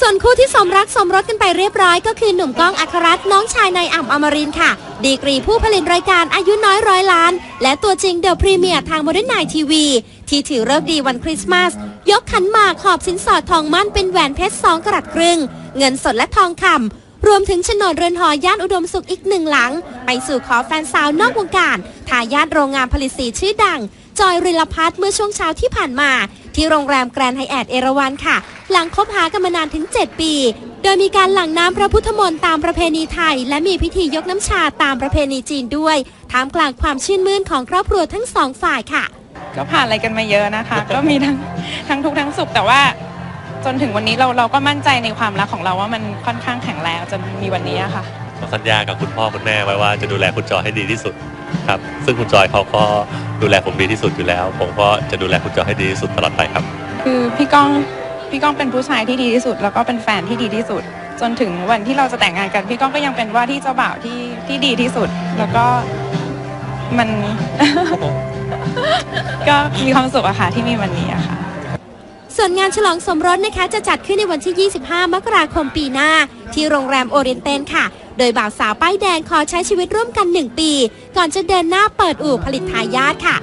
ส่วนคู่ที่สมรักสมรสกันไปเรียบร้อย ก็คือหนุ่มก้องอัครรัตน์น้องชายนายอ่ำอมรินทร์ค่ะ ดีกรีผู้ผลิตรายการอายุน้อยร้อยล้าน และตัวจริงเดอะพรีเมียร์ทางโมเดิร์นไนทีวีที่ถือเลิกดีวันคริสต์มาส ยกขันหมากขอบสินสอดทองมั่นเป็นแหวนเพชรสองกรัตครึ่ง เงินสดและทองคำรวมถึงโฉนดเรือนหอย่านอุดมสุขอีกหนึ่งหลัง ไปสู่ขอแฟนสาวนอกวงการทายาทโรงงานผลิตสีชื่อดัง จอยริลพัฒน์เมื่อช่วงเช้าที่ผ่านมา ที่โรงแรมแกรนด์ไฮแอทเอราวันค่ะ หลังคบหากันมานานถึง 7 ปี โดยมีการหลั่งน้ำพระพุทธมนต์ตามประเพณีไทย และมีพิธียกน้ำชาตามประเพณีจีนด้วยท่ามกลางความชื่นมื่นของครอบครัวทั้งสองฝ่ายค่ะ ก็ผ่านอะไรกันมาเยอะนะคะ ก็มีทั้งทั้งทุกข์ทั้งสุขแต่ว่าจนถึงวันนี้เราเราก็มั่นใจในความรักของเราว่ามันค่อนข้างแข็งแรงจะมีวันนี้อะค่ะผมสัญญากับคุณพ่อคุณแม่ไว้ว่าจะดูแลคุณจอยให้ดีที่สุดครับ ซึ่งคุณจอยเขาก็ดูแลผมดีที่สุดอยู่แล้ว ผมก็จะดูแลคุณจอยให้ดีที่สุดตลอดไปครับ คือพี่ก้อง พี่ก้องเป็นผู้ชายที่ดีที่สุด แล้วก็เป็นแฟนที่ดีที่สุด จนถึงวันที่เราจะแต่งงานกันพี่ก้องก็ยังเป็นว่าที่เจ้าบ่าวที่ที่ดีที่สุด แล้วก็มัน ก็มีความสุขอะค่ะที่มีวันนี้อะค่ะ ส่วนงานฉลองสมรสนะคะจะจัดขึ้นในวันที่ 25 มกราคมปีหน้า ที่โรงแรมโอเรียนเตนค่ะ โดยบ่าวสาวป้ายแดงขอใช้ชีวิตร่วมกัน 1 ปี ก่อนจะเดินหน้าเปิดอู่ผลิตทายาทค่ะ